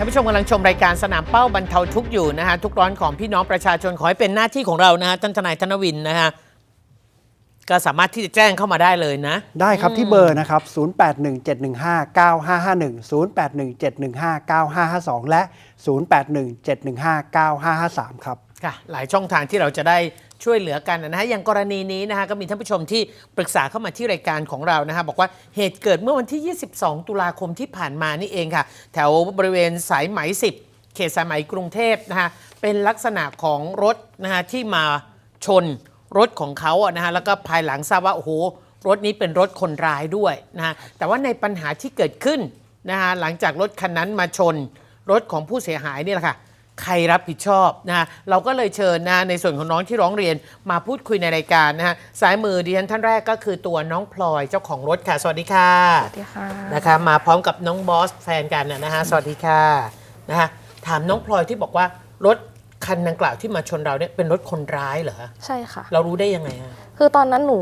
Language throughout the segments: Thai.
ท่านผู้ชมกำลังชมรายการสนามเป้าบรรเทาทุกข์อยู่นะฮะทุกร้อนของพี่น้องประชาชนขอให้เป็นหน้าที่ของเรานะฮะท่านทนายธนวินนะฮะก็สามารถที่จะแจ้งเข้ามาได้เลยนะ ได้ครับที่เบอร์นะครับ 0817159551 0817159552 และ 0817159553 ครับ ค่ะ หลายช่องทางที่เราจะได้ ช่วยเหลือกันนะฮะอย่างกรณีนี้นะฮะก็มีท่านผู้ชมที่ปรึกษาเข้ามาที่รายการของเรานะฮะบอกว่าเหตุเกิดเมื่อวันที่ 22 ตุลาคมที่ผ่านมานี่เองค่ะ แถวบริเวณสายไหม 10 เขตสายไหมกรุงเทพนะฮะเป็นลักษณะของรถนะฮะที่มาชนรถของเขาอะนะฮะแล้วก็ภายหลังทราบว่าโอ้โหรถนี้เป็นรถคนร้ายด้วยนะฮะแต่ว่าในปัญหาที่เกิดขึ้นนะฮะหลังจากรถคันนั้นมาชน รถของผู้เสียหายนี่แหละค่ะ ใครรับผิดชอบนะฮะเราก็เลยเชิญนะฮะในส่วนของน้องที่ร้องเรียนมาพูดคุยในรายการนะฮะสายมือดิฉันท่านแรกก็คือตัวน้องพลอยเจ้าของรถค่ะ สวัสดีค่ะสวัสดีค่ะนะคะมาพร้อมกับน้องบอสแฟนกันนะฮะสวัสดีค่ะนะฮะถามน้องพลอยที่บอกว่ารถคันดังกล่าวที่มาชนเราเนี่ยเป็นรถคนร้ายเหรอใช่ค่ะ เรารู้ได้ยังไงฮะคือตอนนั้นหนู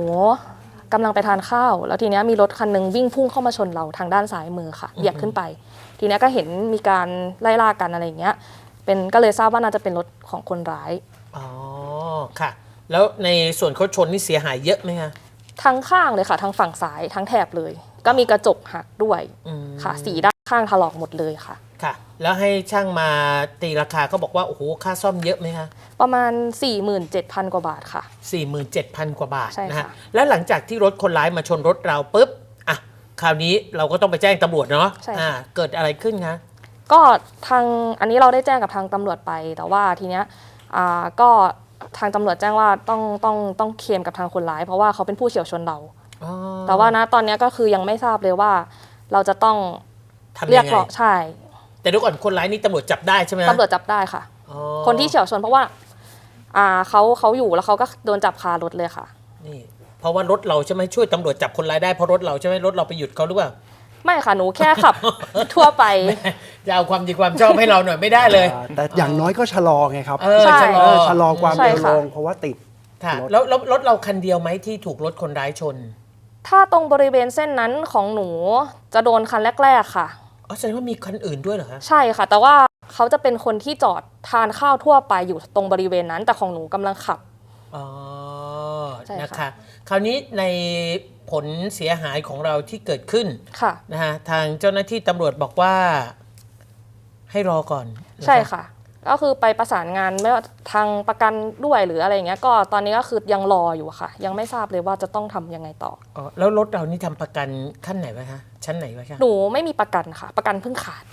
กำลังไปทานข้าว แล้วทีเนี้ยมีรถคันหนึงวิ่งพุ่งเข้ามาชนเราทางด้านซ้ายมือค่ะเบียดขึ้นไป ทีเนี้ยก็เห็นมีการไล่ล่ากันอะไรอย่างเงี้ย เป็นก็เลยทราบว่าน่าจะเป็นรถของคนร้าย อ๋อค่ะ แล้วในส่วนเขาชนนี่เสียหายเยอะไหมคะทั้งข้างเลยค่ะ ทั้งฝั่งซ้ายทั้งแถบเลย ก็มีกระจกหักด้วยอืมค่ะสีด้านข้างถลอกหมดเลยค่ะ ค่ะ แล้วให้ช่างมาตีราคาก็บอกว่าโอ้โหค่าซ่อมเยอะไหมคะประมาณ 47,000 กว่าบาทค่ะ 47,000 กว่าบาทใช่นะฮะค่ะแล้วหลังจากที่รถคนร้ายมาชนรถเราปุ๊บอะคราวนี้เราก็ต้องไปแจ้งตำรวจเนาะใช่ค่ะ อ่าเกิดอะไรขึ้นคะ ก็ทางอันนี้เราได้แจ้งกับทางตำรวจไป แต่ว่าทีเนี้ยอ่าก็ทางตำรวจแจ้งว่าต้องต้องต้องเคลมกับทางคนร้าย เพราะว่าเขาเป็นผู้เฉียวชนเรา อ๋อแต่ว่านะตอนเนี้ยก็คือยังไม่ทราบเลยว่า เราจะต้องทำเรียยักงไงร้องใช่แต่เดี๋ยวก่อนคนร้ายนี่ตำรวจจับได้ใช่ไหมฮะตำรวจจับได้ค่ะ อ๋อคนที่เฉียวชนเพราะว่าอ่าเขาเขาอยู่แล้วเขาก็โดนจับคารถเลยค่ะ นี่เพราะว่ารถเราใช่ไหมช่วยตำรวจจับคนร้ายได้เพราะรถเราใช่ไหมรถเราไปหยุดเขาหรือเปล่า ไม่ค่ะหนูแค่ขับ ทั่วไป จะเอาความดีความชอบให้เราหน่อยไม่ได้เลย อ่าแต่อย่างน้อยก็ชะลอไงครับเออใช่ชะลเอออชะลอความใช่เร็วค่ะ ลงเพราะว่าติด ค่ะรถ แล้วแล้วรถเราคันเดียวไหมที่ถูกรถคนร้ายชนถ้าตรงบริเวณเส้นนั้นของหนูจะโดนคันแรก ๆค่ะ อ๋อแสดงว่ามีคันอื่นด้วยเหรอฮะใช่ค่ะ แต่ว่าเขาจะเป็นคนที่จอดทานข้าวทั่วไปอยู่ตรงบริเวณนั้น แต่ของหนูกำลังขับ อ๋อ ใช่ค่ะ นะคะ คราวนี้ในผลเสียหายของเราที่เกิดขึ้นค่ะ นะฮะทางเจ้าหน้าที่ตำรวจบอกว่า ให้รอก่อนนใช่ค่ะ ก็คือไปประสานงานไม่ว่าทางประกันด้วยหรืออะไรอย่างเงี้ยก็ตอนนี้ก็คือยังรออยู่ค่ะ ยังไม่ทราบเลยว่าจะต้องทำยังไงต่อ อ๋อแล้วรถเรานี่ทำประกันขั้นไหนไว้คะชั้นไหนไว้คะหนูไม่มีประกันค่ะ ประกันเพิ่งขาด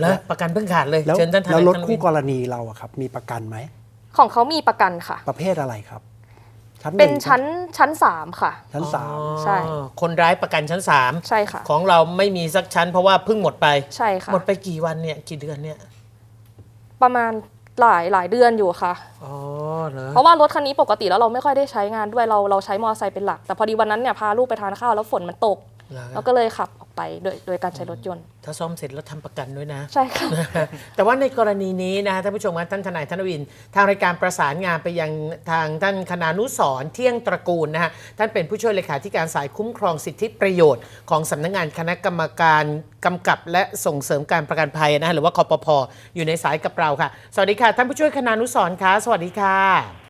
แล้วประกันเพิ่งขาดเลยแล้วเชิญท่านทนายแล้วรถท่านคู่วินกรณีเราอะครับ มีประกันไหม ของเขามีประกันค่ะ ประเภทอะไรครับ ชั้นหเป็นงชั้นชั้นสามค่ะ ชั้นสามอ๋อใช่ คนร้ายประกันชั้นสามใช่ค่ะของเราไม่มีสักชั้น เพราะว่าเพิ่งหมดไป ใช่ค่ะ หมดไปกี่วันเนี่ยกี่เดือนเนี่ยประมาณหลายหลายเดือนอยู่ค่ะ อ๋อเหรอเพราะว่ารถคันนี้ปกติแล้วเราไม่ค่อยได้ใช้งานด้วยเราเราใช้มอเตอร์ไซค์เป็นหลัก แต่พอดีวันนั้นเนี่ยพาลูกไปทานข้าวแล้วฝนมันตก เหรอเราก็เลยขับออกไปโดยโดยการใช้รถยนต์ ถ้าซ่อมเสร็จแล้วทำประกันด้วยนะ ใช่ค่ะ แต่ว่าในกรณีนี้นะท่านผู้ชมครับท่านทนายธนวิน ทางรายการประสานงานไปยังทางท่านคณานุสรณ์เที่ยงตระกูลนะฮะท่านเป็นผู้ช่วยเลขาธิการสายคุ้มครองสิทธิประโยชน์ ของสำนักงานคณะกรรมการกำกับและส่งเสริมการประกันภัยนะฮะหรือว่าคอปพอยู่ในสายกับเราค่ะ สวัสดีค่ะ ท่านผู้ช่วยคณานุสรณ์คะสวัสดีค่ะ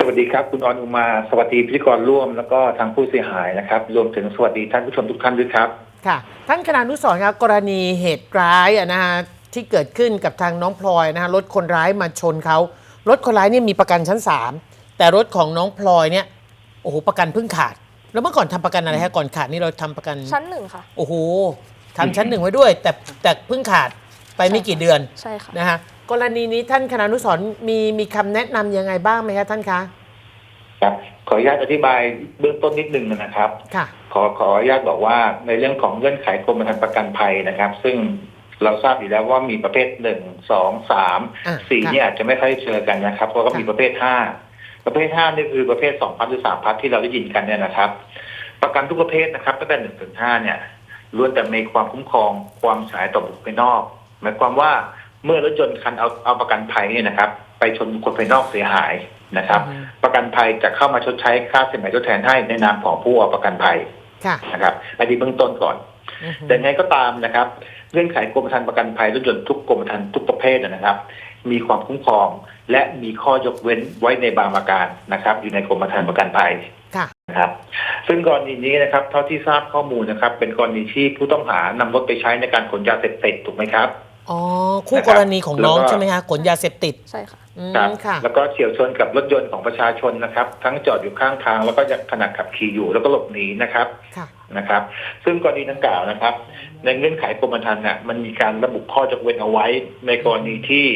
สวัสดีครับ คุณออนอุมา สวัสดีพิธีกรร่วมแล้วก็ทางผู้เสียหายนะครับ รวมถึงสวัสดีท่านผู้ชมทุกท่านด้วยครับค่ะ ท่านคณานุสรณ์ครับกรณีเหตุร้ายอะนะฮะที่เกิดขึ้นกับทางน้องพลอยนะฮะรถคนร้ายมาชนเขารถคนร้ายเนี่ยมีประกันชั้น 3 แต่รถของน้องพลอยเนี่ยโอ้โหประกันเพิ่งขาด แล้วเมื่อก่อนทำประกันอะไรฮะก่อนขาดนี่เราทำประกัน ชั้นหนึ่งค่ะ โอ้โหทำชั้นหนึ่งไว้ด้วย แต่แต่เพิ่งขาดไปไม่กี่เดือนใช่ค่ะ นะฮะ กรณีนี้ท่านคณานุสรณ์มีมีคำแนะนำยังไงบ้างไหมคะท่านคะ ครับขออนุญาตอธิบายเบื้องต้นนิดนึงนะครับ ค่ะ ขอขออนุญาตบอกว่าในเรื่องของเงื่อนไขกรมธรรม์ประกันภัยนะครับ ซึ่งเราทราบอยู่แล้วว่ามีประเภทหนึ่งสองสามอะสี่ค่ะเนี่ยอาจจะไม่ค่อยเจอกันนะครับเพราะก็มีค่ะ ประเภทห้าประเภทห้านี่คือประเภทสองพันหรือสามพันที่เราได้ยินกันเนี่ยนะครับ ประกันทุกประเภทนะครับตั้งแต่หนึ่งถึงห้าเนี่ยล้วนแต่มีความคุ้มครองความเสียหายต่อบุคคลภายนอก หมายความว่า เมื่อรถยนต์คันเอาเอาประกันภัยเนี่ยนะครับ ไปชนบุคคลภายนอกเสียหายนะครับ อืมประกันภัยจะเข้ามาชดใช้ค่าสินไหมทดแทนให้ในนามของผู้เอาประกันภัยค่ะนะครับอันนี้เบื้องต้นก่อน อือฮึแต่ไงก็ตามนะครับเงื่อนไขกรมธรรม์ประกันภัยรถยนต์ทุกกรมธรรม์ทุกประเภทนะครับ มีความคุ้มครองและมีข้อยกเว้นไว้ในบางประการนะครับ อยู่ในกรมธรรม์ประกันภัยค่ะ นะครับ ซึ่งกรณีนี้นะครับ เท่าที่ทราบข้อมูลนะครับ เป็นกรณีที่ผู้ต้องหานำรถไปใช้ในการขนยาเสพติดถูกไหมครับ อ๋อ คู่กรณีของน้องแล้วก็ใช่ไหมคะขนยาเสพติดใช่ค่ะอืมครับค่ะ แล้วก็เฉียวชนกับรถยนต์ของประชาชนนะครับ ทั้งจอดอยู่ข้างทางแล้วก็ขณะขับขี่อยู่แล้วก็หลบหนีนะครับค่ะ นะครับ ซึ่งกรณีดังกล่าวนะครับ ในเงื่อนไขกรมธรรม์เนี่ยมันมีการระบุข้อยกเว้นเอาไว้ ในกรณีที่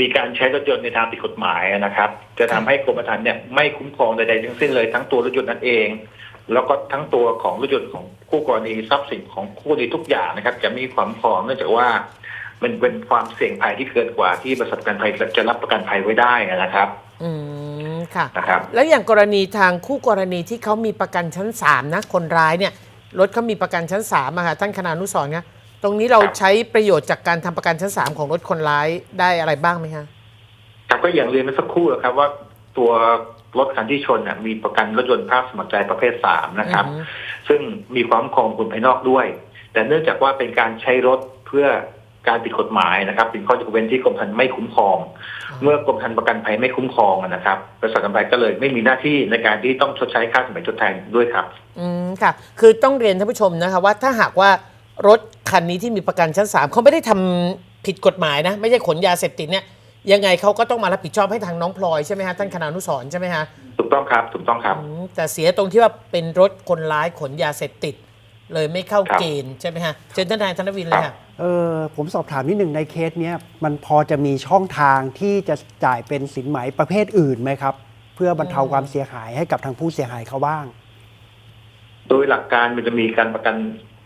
มีการใช้รถยนต์ในทางผิดกฎหมายนะครับ จะทำให้กรมธรรม์เนี่ยไม่คุ้มครองใดๆทั้งสิ้นเลยทั้งตัวรถยนต์นั้นเอง แล้วก็ทั้งตัวของรถยนต์ของคู่กรณีทรัพย์สินของคู่กรณีทุกอย่างนะครับ จะมีความครองเนื่องจากว่า มันเป็นความเสี่ยงภัยที่เกินกว่าที่บริษัทประกันภัยจะรับประกันภัยไว้ได้นะครับอืมค่ะนะครับ แล้วอย่างกรณีทางคู่กรณีที่เขามีประกันชั้น3นะคนร้ายเนี่ยรถเขามีประกันชั้น3อะค่ะท่านคณานุสรณ์เนี่ยตรงนี้เราครับใช้ประโยชน์จากการทำประกันชั้น3ของรถคนร้ายได้อะไรบ้างไหมคะครับก็อย่างเรียนเมื่อสักครู่นะครับว่าตัวรถคันที่ชนน่ะมีประกันรถยนต์ภาคสมัครใจประเภทสามนะครับอือฮึซึ่งมีความคุ้มครองบุคคลภายนอกด้วย แต่เนื่องจากว่าเป็นการใช้รถเพื่อ การผิดกฎหมายนะครับเป็นข้อยกเว้นที่กรมธรรม์ไม่คุ้มครอง เมื่อกรมธรรม์ประกันภัยไม่คุ้มครองอะนะครับบริษัทประกันภัยก็เลยไม่มีหน้าที่ในการที่ต้องชดใช้ค่าสินไหมทดแทนด้วยครับ อืมค่ะ คือต้องเรียนท่านผู้ชมนะคะว่าถ้าหากว่ารถคันนี้ที่มีประกันชั้น 3เขาไม่ได้ทำผิดกฎหมายนะ ไม่ใช่ขนยาเสพติดเนี่ยยังไงเขาก็ต้องมารับผิดชอบให้ทางน้องพลอยใช่ไหมฮะท่านคณานุสรณ์ใช่ไหมฮะถูกต้องครับถูกต้องครับอืมแต่เสียตรงที่ว่าเป็นรถคนร้ายขนยาเสพติด เลยไม่เข้าครับเกณฑ์ใช่ไหมฮะเชิญท่านนายธนวินเลยค่ะ เออผมสอบถามนิดหนึ่งในเคสเนี้ยมันพอจะมีช่องทางที่จะจ่ายเป็นสินไหมประเภทอื่นไหมครับ เพื่อบรรเทาความเสียหายให้กับทางผู้เสียหายเขาบ้าง โดยหลักการมันจะมีการประกัน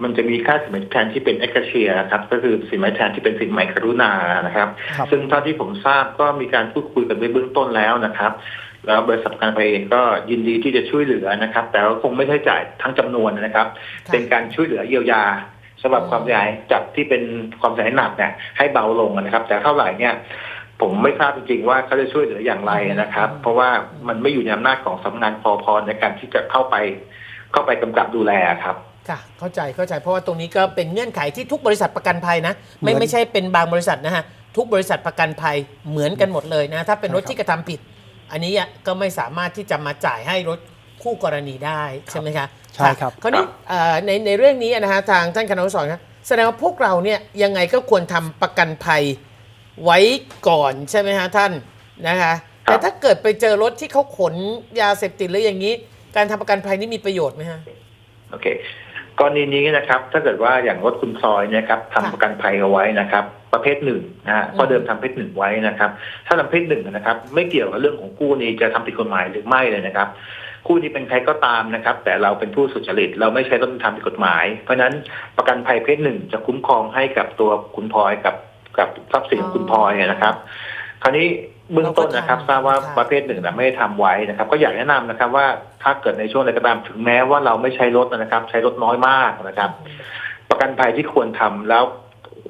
มันจะมีค่าสินไหมทดแทนที่เป็นเอกเชียนะครับก็คือสินไหมทดแทนที่เป็นสินไหมกรุณานะครับ ครับ ซึ่งเท่าที่ผมทราบก็มีการพูดคุยกันไว้เบื้องต้นแล้วนะครับ แล้วบริษัทประกันภัยเองก็ยินดีที่จะช่วยเหลือนะครับ แต่ว่าคงไม่ใช่จ่ายทั้งจำนวนนะครับ ค่ะเป็นการช่วยเหลือเยียวยาสำหรับอืมความเสียหายจากที่เป็นความเสียหายหนักเนี่ยให้เบาลงนะครับ แต่เท่าไหร่เนี่ยผมไม่ทราบจริงๆว่าเขาจะช่วยเหลืออย่างไรนะครับ เพราะว่ามันไม่อยู่ในอำนาจของสำนักงานพอพในการที่จะเข้าไป เข้าไปกำกับดูแลครับ ค่ะ เข้าใจเข้าใจเพราะว่าตรงนี้ก็เป็นเงื่อนไขที่ทุกบริษัทประกันภัยนะ ไม่เหมือน ไม่ใช่เป็นบางบริษัทนะฮะทุกบริษัทประกันภัยเหมือนกันหมดเลยนะ ถ้าเป็นรถใช่ครับที่กระทำผิด อันนี้อะก็ไม่สามารถที่จะมาจ่ายให้รถคู่กรณีได้ใช่ไหมคะใช่ครับคราวนี้เอ่อในในเรื่องนี้นะฮะทางท่านคณะสอนครับแสดงว่าพวกเราเนี่ยยังไงก็ควรทำประกันภัยไว้ก่อนใช่ไหมฮะท่านนะคะแต่ถ้าเกิดไปเจอรถที่เขาขนยาเสพติดหรืออย่างนี้ การทำประกันภัยนี่มีประโยชน์ไหมฮะโอเคกรณีนี้นะครับ ถ้าเกิดว่าอย่างรถคุณพลอยเนะครับค่ะทำประกันภัยเอาไว้นะครับ ประเภทหนึ่งนะฮะอืมเพราะเดิมทำประเภทหนึ่งไว้นะครับ ถ้าทำประเภทหนึ่งนะครับ ไม่เกี่ยวกับเรื่องของกู้นี้จะทำผิดกฎหมายหรือไม่เลยนะครับคู่นี้เป็นใครก็ตามนะครับ แต่เราเป็นผู้สุจริตเราไม่ใช้ต้นทำผิดกฎหมาย เพราะฉะนั้นประกันภัยประเพศหนึ่งจะคุ้มครองให้กับตัวคุณพลอยกับกับทรัพย์สินของคุณพลอยนะครับ คราวนี้เบื้องต้นนะครับเราก็ทำทราบว่าค่ะประเภทหนึ่งนะไม่ได้ทำไว้นะครับ ก็อยากแนะนำนะครับ ว่าถ้าเกิดในช่วงใดก็ตามถึงแม้ว่าเราไม่ใช้รถนะครับ ใช้รถน้อยมากนะครับ ประกันภัยที่ควรทำแล้ว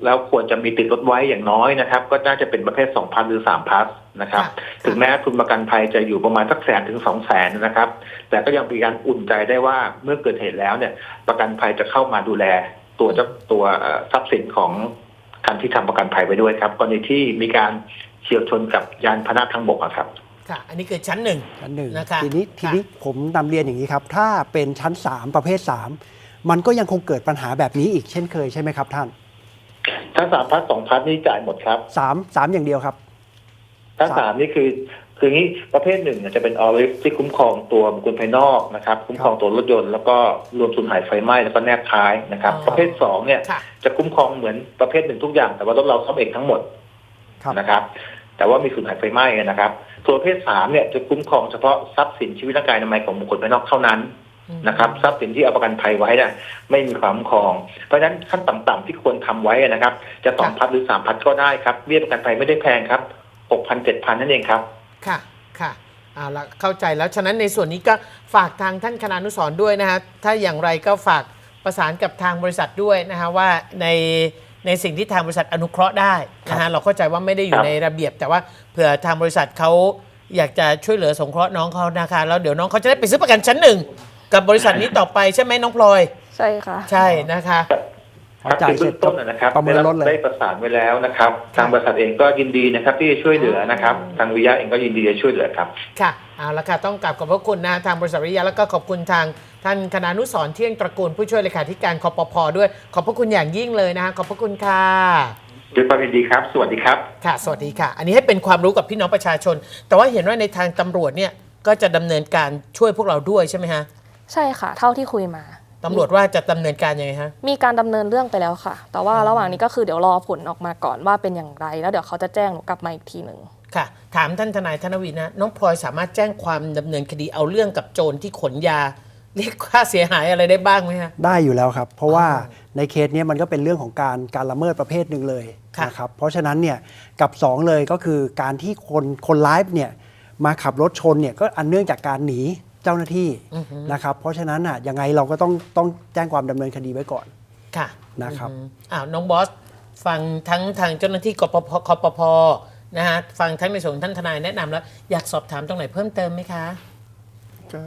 แล้วควรจะมีติดรถไว้อย่างน้อยนะครับ ก็น่าจะเป็นประเภท2 0 0 0หรือ3พัสนะครับค่ะถึงแม้ทุนประกันภัยจะอยู่ประมาณสักแสนถึงสองแสนนะครับ แต่ก็ยังมีการอุ่นใจได้ว่าเมื่อเกิดเหตุแล้วเนี่ย ประกันภัยจะเข้ามาดูแลตัวเจ้าตัวเอ่อทรัพย์สินของคันที่ทำประกันภัยไว้ด้วยครับกรณีที่มีการเฉียวชนกับยานพาหนะทางบกอะครับค่ะอันนี้คือชั้นหนึ่งชั้นหนึ่งนะคะทีนี้ค่ะทีนี้ผมนำเรียนอย่างนี้ครับ ถ้าเป็นชั้น 3 ประเภท 3 มันก็ยังคงเกิดปัญหาแบบนี้อีกเช่นเคยใช่ไหมครับท่าน ถ้าสามพัสสองพัสนี่จ่ายหมดครับ3 3อย่างเดียวครับถ้าครับสามนี่คือ คืออย่างนี้ประเภทหนึ่งเนี่ยจะเป็นออริฟที่คุ้มครองตัวบุคคลภายนอกนะครับ คุ้มครองตัวรถยนต์แล้วก็รวมสูญหายไฟไหม้แล้วก็แนบท้ายนะครับอ๋อประเภทสองเนี่ยค่ะจะคุ้มครองเหมือนประเภทหนึ่งทุกอย่าง แต่ว่ารถเราซ่อมเองทั้งหมดครับนะครับ แต่ว่ามีสูญหายไฟไหม้นะครับส่วนประเภทสามเนี่ยจะคุ้มครองเฉพาะทรัพย์สินชีวิตร่างกายอนามัยของบุคคลภายนอกเท่านั้นอืม นะครับทรัพย์สินที่เอาประกันภัยไว้น่ะไม่มีความคุ้มครอง เพราะฉะนั้นขั้นต่ำๆที่ควรทำไว้นะครับ จะสองพันหรือสามพันก็ได้ครับเบี้ยประกันภัยไม่ได้แพงครับหกพันเจ็ดพันนั่นเองครับค่ะค่ะเอาละเข้าใจแล้วฉะนั้นในส่วนนี้ก็ฝากทางท่านคณานุสรณ์ด้วยนะฮะถ้าอย่างไรก็ฝากประสานกับทางบริษัทด้วยนะฮะว่าในในสิ่งที่ทางบริษัทอนุเคราะห์ได้นะฮะเราเข้าใจว่าไม่ได้อคยู่รับในระเบียบ แต่ว่าเผื่อทางบริษัทเขาอยากจะช่วยเหลือสงเคราะห์น้องเขานะคะแล้วเดี๋ยวน้องเขาจะได้ไปซื้อประกันชั้นหนึ่ง กับบริษัทนี้ต่อไปใช่ไหมน้องพลอย ใช่ค่ะ ใช่นะคะพอจ่ายเสร็จบื้องต้นนะครับประเมินได้ลดเลย ได้ประสานไว้แล้วนะครับ ทางบริษัทเองก็ยินดีนะครับ ที่จะช่วยเหลือนะครับ ทางวิยะเองก็ยินดีจะช่วยเหลือครับ ค่ะเอาละค่ะต้องกราบขอบพระคุณนะทางบริษัทวิทยาแล้วก็ขอบคุณทางท่านคณานุสรณ์เที่ยงตระกูลผู้ช่วยเลขาธิการคอปพด้วย ขอบพระคุณอย่างยิ่งเลยนะคะขอบพระคุณค่ะ ด้วยความยินดีครับ สวัสดีครับ ค่ะ สวัสดีค่ะ อันนี้ให้เป็นความรู้กับพี่น้องประชาชน แต่ว่าเห็นว่าในทางตำรวจเนี่ย ก็จะดำเนินการช่วยพวกเราด้วยใช่ไหมฮะ ใช่ค่ะ เท่าที่คุยมา ตำรวจว่าจะดำเนินการยังไงฮะ มีการดำเนินเรื่องไปแล้วค่ะ แต่ว่าระหว่างนี้ก็คือเดี๋ยวรอผลออกมาก่อนว่าเป็นอย่างไร แล้วเดี๋ยวเขาจะแจ้งหนูกลับมาอีกทีหนึ่ง ค่ะ ถามท่านทนายธนวินนะ น้องพลอยสามารถแจ้งความดำเนินคดีเอาเรื่องกับโจรที่ขนยา เรียกค่าเสียหายอะไรได้บ้างไหมฮะ ได้อยู่แล้วครับ เพราะว่าอ๋อในเคสเนี้ยมันก็เป็นเรื่องของการการละเมิดประเภทหนึ่งเลยค่ะ นะครับเพราะฉะนั้นเนี่ยกับสองเลยก็คือการที่คนคนไลฟ์เนี่ยมาขับรถชนเนี่ยก็อันเนื่องจากการหนี เจ้าหน้าที่นะครับ เพราะฉะนั้นอะยังไงเราก็ต้องต้องแจ้งความดำเนินคดีไว้ก่อน ค่ะนะครับ อืมอ้าวน้องบอส ฟังทั้งทางเจ้าหน้าที่กปพคปพนะฮะฟังทั้งในส่วนของท่านทนายแนะนำแล้ว อยากสอบถามตรงไหนเพิ่มเติมไหมคะ ก็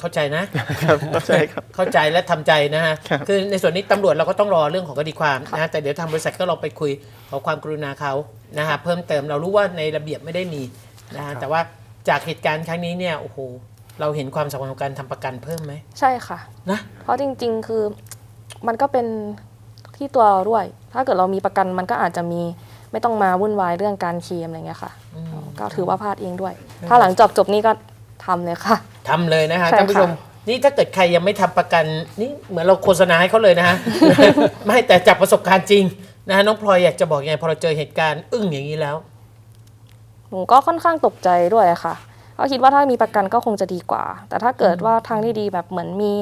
เข้าใจนะ ครับเข้าใจครับ เข้าใจและทำใจนะฮะครับคือในส่วนนี้ตำรวจเราก็ต้องรอเรื่องของคดีความนะฮะแต่เดี๋ยวทางบริษัทก็ลองไปคุยขอความกรุณาเขานะฮะเพิ่มเติมเรารู้ว่าในระเบียบไม่ได้มี นะฮะแต่ว่าจากเหตุการณ์ครั้งนี้เนี่ยโอ้โหเราเห็นความสำคัญของการทำประกันเพิ่มไหมใช่ค่ะ นะเพราะจริงๆ คือมันก็เป็นที่ตัวเราด้วย ถ้าเกิดเรามีประกันมันก็อาจจะมีไม่ต้องมาวุ่นวายเรื่องการเคลมอะไรเงี้ยค่ะก็ถือว่าพลาดเองด้วย ถ้าหลังจบจบนี่ก็ทำเลยค่ะ ทำเลยนะฮะใช่ท่านผู้ชมค่ะนี่ถ้าเกิดใครยังไม่ทำประกันนี่เหมือนเราโฆษณาให้เขาเลยนะฮะ ไม่แต่จากประสบการณ์จริงนะฮะน้องพลอยอยากจะบอกยังไงพอเราเจอเหตุการณ์อึ้งอย่างนี้แล้ว หนูก็ค่อนข้างตกใจด้วยค่ะ ก็คิดว่าถ้ามีประกันก็คงจะดีกว่า แต่ถ้าเกิดว่าทางที่ดีแบบเหมือนมี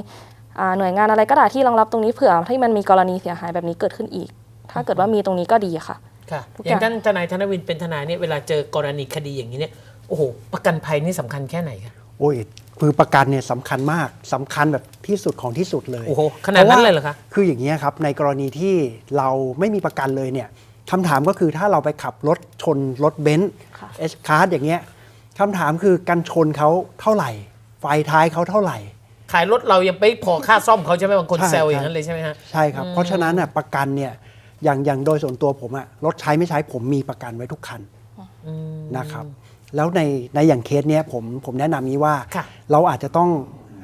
อ่าหน่วยงานอะไรก็ได้ที่รองรับตรงนี้เผื่อที่มันมีกรณีเสียหายแบบนี้เกิดขึ้นอีก ถ้าเกิดว่ามีตรงนี้ก็ดีค่ะค่ะทุกออย่างย่างท่านทนายธนวินเป็นทนายเนี่ยเวลาเจอกรณีคดีอย่างนี้เนี่ยโอ้โหประกันภัยนี่สำคัญแค่ไหนคะโอ้ยคือประกันเนี่ยสำคัญมากสำคัญแบบที่สุดของที่สุดเลยโอ้โหขนาดนั้นเลยเหรอคะคืออย่างนี้ยครับในกรณีที่เราไม่มีประกันเลยเนี่ย คำถามก็คือถ้าเราไปขับรถชนรถเบนซ์ค่ะเอสคาร์อย่างเงี้ยคำถามคือกันชนเขาเท่าไหร่ ไฟท้ายเขาเท่าไหร่ ขายรถเรายังไปพอค่าซ่อมเขาใช่ไหมบางคนใช่ เซลล์ใช่อย่างนั้นเลยใช่ไหมฮะ ใช่ครับ เพราะฉะนั้นน่ะประกันเนี่ยอย่างอย่างโดยส่วนตัวผมอะรถใช้ไม่ใช้ผมมีประกันไว้ทุกคันนะครับ แล้วในในอย่างเคสเนี้ยผมผมแนะนำนี้ว่า ค่ะ เราอาจจะต้อง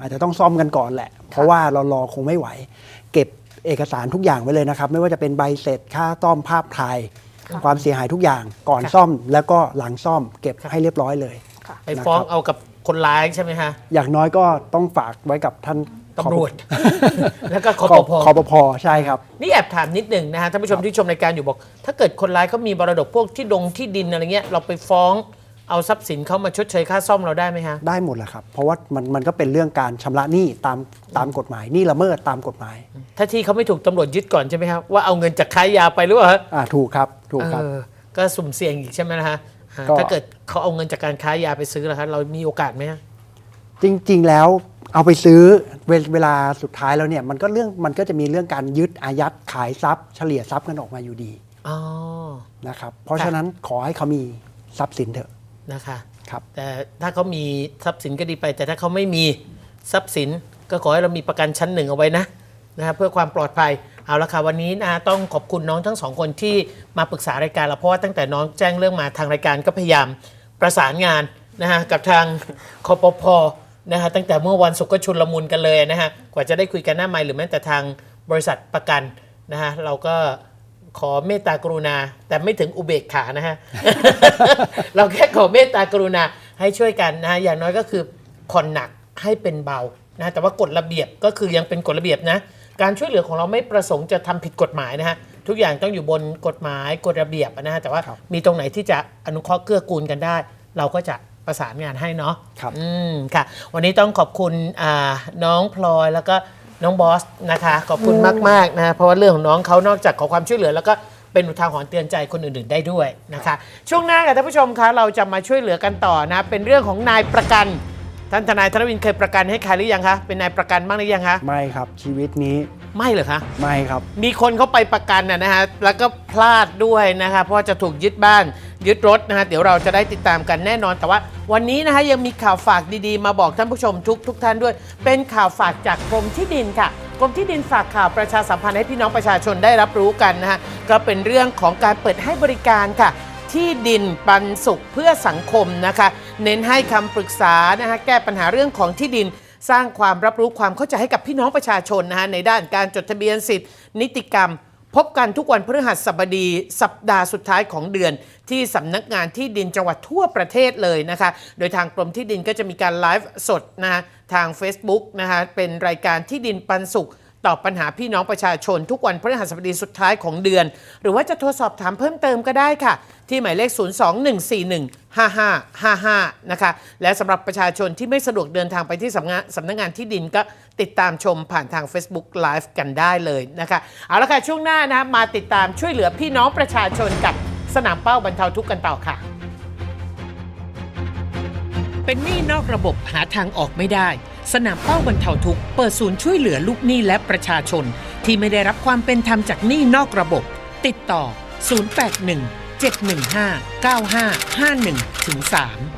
อาจจะต้องซ่อมกันก่อนแหละ เพราะว่าเรารอคงไม่ไหว เก็บเอกสารทุกอย่างไว้เลยนะครับ ไม่ว่าจะเป็นใบเสร็จค่าซ่อมภาพถ่ายความเสียหายทุกอย่างก่อนค่ะ ซ่อม แล้วก็หลังซ่อมเก็บให้เรียบร้อยเลย ค่ะ ไปฟ้องนะครับ เอากับคนร้ายใช่ไหมฮะ อย่างน้อยก็ต้องฝากไว้กับท่านตำรวจ แล้วก็คคออปพคอปพใช่ครับ นี่แอบถามนิดหนึ่งนะฮะท่านผู้ชมที่ชมรายการอยู่บอก ถ้าเกิดคนร้ายเขามีมรดกพวกที่ดงที่ดินอะไรเงี้ยเราไปฟ้อง เอาทรัพย์สินเขามาชดเชยค่าซ่อมเราได้ไหมฮะ ได้หมดแหละครับ เพราะว่ามันมันก็เป็นเรื่องการชำระหนี้ตามตามกฎหมายหนี้ละเมิดตามกฎหมายถ้าที่เขาไม่ถูกตำรวจยึดก่อนใช่ไหมครับว่าเอาเงินจากค้ายาไปหรือเปล่าฮะอ่าถูกครับถูกครับ เออก็สุ่มเสี่ยงอีกใช่ไหมล่ะฮะอ่าก็ ถ้าเกิดเขาเอาเงินจากการค้ายาไปซื้อล่ะครับเรามีโอกาสไหมฮะ จริง ๆ แล้วเอาไปซื้อเวเวลาสุดท้ายแล้วเนี่ยมันก็เรื่องมันก็จะมีเรื่องการยึดอายัดขายทรัพย์เฉลี่ยทรัพย์กันออกมาอยู่ดีอ๋อ นะครับ เพราะฉะนั้นขอให้เขามีทรัพย์สินเถอะ นะคะครับแต่ถ้าเขามีทรัพย์สินก็ดีไป แต่ถ้าเขาไม่มีทรัพย์สินก็ขอให้เรามีประกันชั้นหนึ่งเอาไว้นะนะครับเพื่อความปลอดภัยเอาละค่ะวันนี้นะต้องขอบคุณน้องทั้งสองคนที่มาปรึกษารายการเราเพราะว่าตั้งแต่น้องแจ้งเรื่องมาทางรายการก็พยายามประสานงานนะฮะกับทางคอปพนะฮะตั้งแต่เมื่อวันศุกร์ก็ชุนลมุนกันเลยนะฮะกว่าจะได้คุยกันหน้าไมค์หรือแม้แต่ทางบริษัทประกันนะฮะเราก็ ขอเมตตากรุณา แต่ไม่ถึงอุเบกขานะฮะ เราแค่ขอเมตตากรุณาให้ช่วยกันนะฮะอย่างน้อยก็คือผ่อนหนักให้เป็นเบานะแต่ว่ากฎระเบียบก็คือยังเป็นกฎระเบียบนะ การช่วยเหลือของเราไม่ประสงค์จะทำผิดกฎหมายนะฮะทุกอย่างต้องอยู่บนกฎหมายกฎระเบียบนะฮะแต่ว่าครับมีตรงไหนที่จะอนุเคราะห์เกื้อกูลกันได้ เราก็จะประสานงานให้เนาะครับอืมค่ะ วันนี้ต้องขอบคุณอ่าน้องพลอยแล้วก็ น้องบอสนะคะขอบคุณมากๆนะเพราะว่าเรื่องของน้องเขานอกจากขอความช่วยเหลือ แล้วก็เป็นอุทาหรณ์เตือนใจคนอื่นๆได้ด้วยนะคะ ช่วงหน้าค่ะท่านผู้ชมคะเราจะมาช่วยเหลือกันต่อนะเป็นเรื่องของนายประกันท่านทนายธนวินเคยประกันให้ใครหรือยังคะเป็นนายประกันบ้างหรือยังคะไม่ครับ ชีวิตนี้ไม่เหรอคะไม่ครับ มีคนเขาไปประกันนะนะฮะแล้วก็พลาดด้วยนะคะเพราะว่าจะถูกยึดบ้าน ยึดรถนะฮะเดี๋ยวเราจะได้ติดตามกันแน่นอน แต่ว่าวันนี้นะคะยังมีข่าวฝากดีๆ มาบอกท่านผู้ชมทุกทุกท่านด้วย เป็นข่าวฝากจากกรมที่ดินค่ะกรมที่ดินฝากข่าวประชาสัมพันธ์ให้พี่น้องประชาชนได้รับรู้กันนะฮะก็เป็นเรื่องของการเปิดให้บริการค่ะ ที่ดินปันสุขเพื่อสังคมนะคะ เน้นให้คำปรึกษานะคะแก้ปัญหาเรื่องของที่ดินสร้างความรับรู้ความเข้าใจให้กับพี่น้องประชาชนนะคะในด้านการจดทะเบียนสิทธินิติกรรม พบกันทุกวันพฤหัสบดี สัปดาห์สุดท้ายของเดือน ที่สำนักงานที่ดินจังหวัดทั่วประเทศเลยนะคะ โดยทางกรมที่ดินก็จะมีการไลฟ์สดนะคะทาง Facebook นะคะเป็นรายการที่ดินปันสุข ตอบปัญหาพี่น้องประชาชนทุกวันพฤหัสบดีสุดท้ายของเดือน หรือว่าจะโทรสอบถามเพิ่มเติมก็ได้ค่ะ ที่หมายเลข 021415555 นะคะ และสำหรับประชาชนที่ไม่สะดวกเดินทางไปที่สำนักงานสำนักงานที่ดินก็ติดตามชมผ่านทาง Facebook Live กันได้เลยนะคะ เอาละค่ะช่วงหน้านะมาติดตามช่วยเหลือพี่น้องประชาชนกับสนามเป้าบรรเทาทุกข์กันต่อค่ะ เป็นหนี้นอกระบบหาทางออกไม่ได้ สนามเป้าบรรเทาทุกเปิดศูนย์ช่วยเหลือลูกหนี้และประชาชน ที่ไม่ได้รับความเป็นธรรมจากหนี้นอกระบบ ติดต่อ 081 715 9551ถึง3